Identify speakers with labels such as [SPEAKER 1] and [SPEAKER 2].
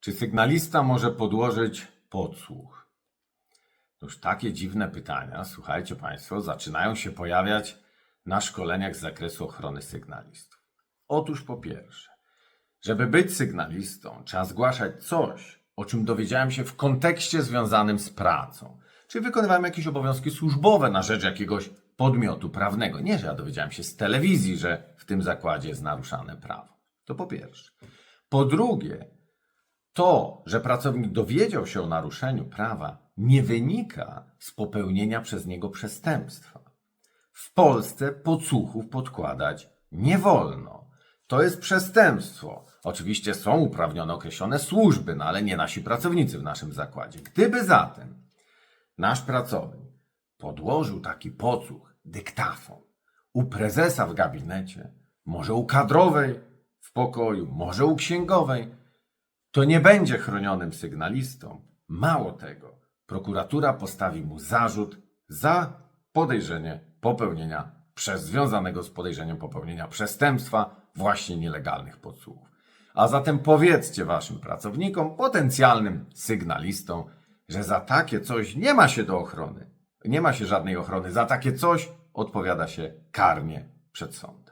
[SPEAKER 1] Czy sygnalista może podłożyć podsłuch? Już takie dziwne pytania, słuchajcie Państwo, zaczynają się pojawiać na szkoleniach z zakresu ochrony sygnalistów. Otóż po pierwsze, żeby być sygnalistą, trzeba zgłaszać coś, o czym dowiedziałem się w kontekście związanym z pracą. Czy wykonywałem jakieś obowiązki służbowe na rzecz jakiegoś podmiotu prawnego. Nie, że ja dowiedziałem się z telewizji, że w tym zakładzie jest naruszane prawo. To po pierwsze. Po drugie, to, że pracownik dowiedział się o naruszeniu prawa, nie wynika z popełnienia przez niego przestępstwa. W Polsce podsłuchów podkładać nie wolno. To jest przestępstwo. Oczywiście są uprawnione określone służby, no ale nie nasi pracownicy w naszym zakładzie. Gdyby zatem nasz pracownik podłożył taki podsłuch, dyktafon, u prezesa w gabinecie, może u kadrowej w pokoju, może u księgowej, to nie będzie chronionym sygnalistą. Mało tego, prokuratura postawi mu zarzut za podejrzenie popełnienia przez związanego z podejrzeniem popełnienia przestępstwa właśnie nielegalnych podsłuchów. A zatem powiedzcie waszym pracownikom, potencjalnym sygnalistom, że za takie coś nie ma się do ochrony. Nie ma się żadnej ochrony. Za takie coś odpowiada się karnie przed sądem.